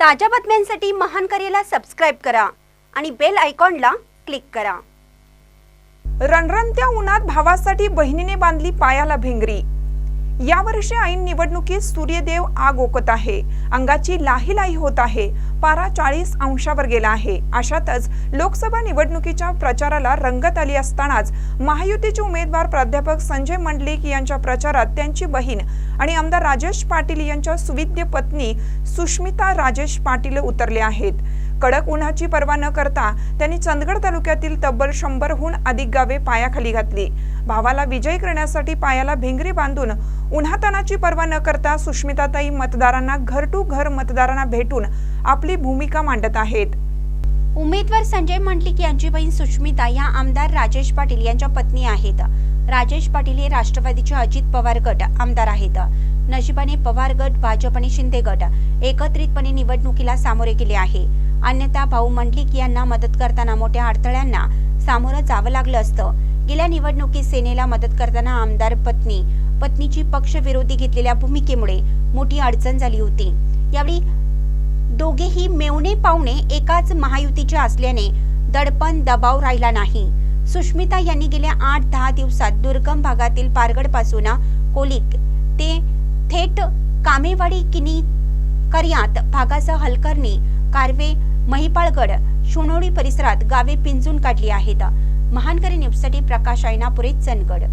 ताज्या बातम्यांसाठी महान करेला सबस्क्राईब करा आणि बेल आयकॉनला क्लिक करा. रणरणत्या उन्हात भावासाठी बहिणीने बांधली पायाला भिंगरी. यावर्षी ऐन निवडणुकीत सूर्यदेव आग ओकत आहे. अंगाची लाही लाही होत आहे. पारा चाळीस अंशावर गेला आहे. अशातच लोकसभा निवडणुकीच्या प्रचाराला रंगत आली असतानाच महायुतीचे उमेदवार प्राध्यापक संजय मंडलिक यांच्या प्रचारात त्यांची बहीण आणि आमदार राजेश पाटील यांच्या सुविद्य पत्नी सुष्मिता राजेश पाटील उतरले आहेत. कडक उन्हाची पर्वा न करता त्यांनी चंदगड तालुक्यातील तब्बल शंभरहून अधिक गावे पायाखाली घातली. भावाला विजयी करण्यासाठी पायाला भिंगरी बांधून उन्हातानाची पर्वा न करता सुष्मिताताई मतदारांना घर टू घर मतदारांना भेटून आपली भूमिका मांडत आहेत. उमेदवार संजय मंडलिक यांची बहीण सुष्मिता या आमदार राजेश पाटील यांच्या पत्नी आहेत. राजेश पाटील हे राष्ट्रवादीचे अजित पवार गट आमदार आहेत. नशिबाने पवार गट भाजप आणि शिंदे गट एकत्रितपणे निवडणुकीला सामोरे गेले आहे. अन्यथा भाऊ मंडलिक यांना मदत करताना मोठ्या अडथळ्यांना सामोरं जावं लागलं असतं. गेल्या निवडणुकीत सेनेला मदत करताना आमदार पत्नी पत्नीची पक्षविरोधी घेतलेल्या भूमिकेमुळे मोठी अडचण झाली होती. यावेळी दोघेही मेवणे पावणे एकाच महायुतीचे असल्याने दडपण दबाव राहिला नाही. सुष्मिता यांनी गेल्या आठ दहा दिवसात दुर्गम भागातील पारगडपासून कोलिक ते थेट कामेवाडी किनी कर्यात भागासह हलकर्णी कारवे महिपाळगड शिवणोडी परिसरात गावे पिंजून काढली आहेत. महानकरी न्यूजसाठी प्रकाश ऐनापुरे चंदगड.